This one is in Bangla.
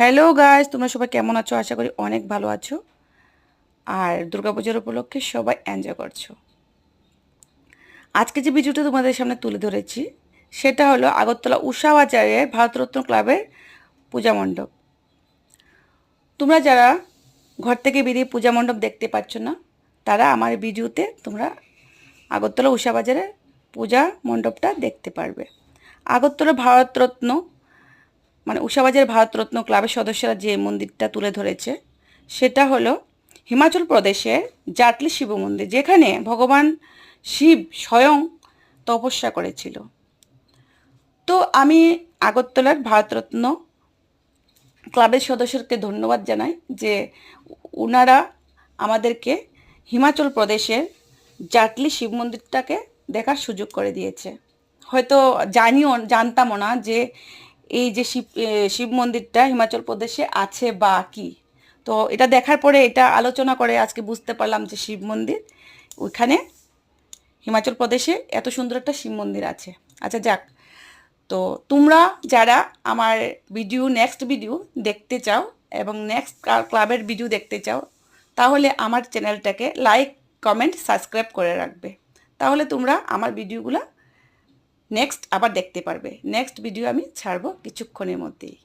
হ্যালো গাইজ তোমরা সবাই কেমন আছো? আশা করি অনেক ভালো আছো। আর দুর্গাপূজার উপলক্ষে সবাই এনজয় করছ। আজকে যে ভিডিওটা তোমাদের সামনে তুলে ধরেছি, সেটা হলো আগরতলা উষা বাজারের ভারতরত্ন ক্লাবের পূজা মণ্ডপ। তোমরা যারা ঘর থেকে বেরিয়ে পূজা মণ্ডপ দেখতে পাচ্ছ না, তারা আমার ভিডিওতে তোমরা আগরতলা উষা বাজারের পূজা মণ্ডপটা দেখতে পারবে। আগরতলা ভারতরত্ন মানে উষাবাজার ভারতরত্ন ক্লাবের সদস্যরা যে মন্দিরটা তুলে ধরেছে, সেটা হলো হিমাচল প্রদেশের জাটলি শিব মন্দির, যেখানে ভগবান শিব স্বয়ং তপস্যা করেছিল। তো আমি আগরতলার ভারতরত্ন ক্লাবের সদস্যকে ধন্যবাদ জানাই যে ওনারা আমাদেরকে হিমাচল প্রদেশের জাটলি শিব মন্দিরটাকে দেখার সুযোগ করে দিয়েছে। হয়তো জানিও, জানতামও না যে এই যে শিব শিব মন্দিরটা হিমাচল প্রদেশে আছে বা কি? তো এটা দেখার পরে এটা আলোচনা করে আজকে বুঝতে পারলাম যে শিব মন্দির ওইখানে হিমাচল প্রদেশে এত সুন্দর একটা শিব মন্দির আছে। আচ্ছা যাক। তো তোমরা যারা আমার ভিডিও নেক্সট ভিডিও দেখতে চাও এবং নেক্সট ক্লাবের ভিডিও দেখতে চাও, তাহলে আমার চ্যানেলটাকে লাইক কমেন্ট সাবস্ক্রাইব করে রাখবে। তাহলে তোমরা আমার ভিডিওগুলো নেক্সট আবার দেখতে পারবে। নেক্সট ভিডিও আমি ছাড়বো কিছুক্ষণের মধ্যেই।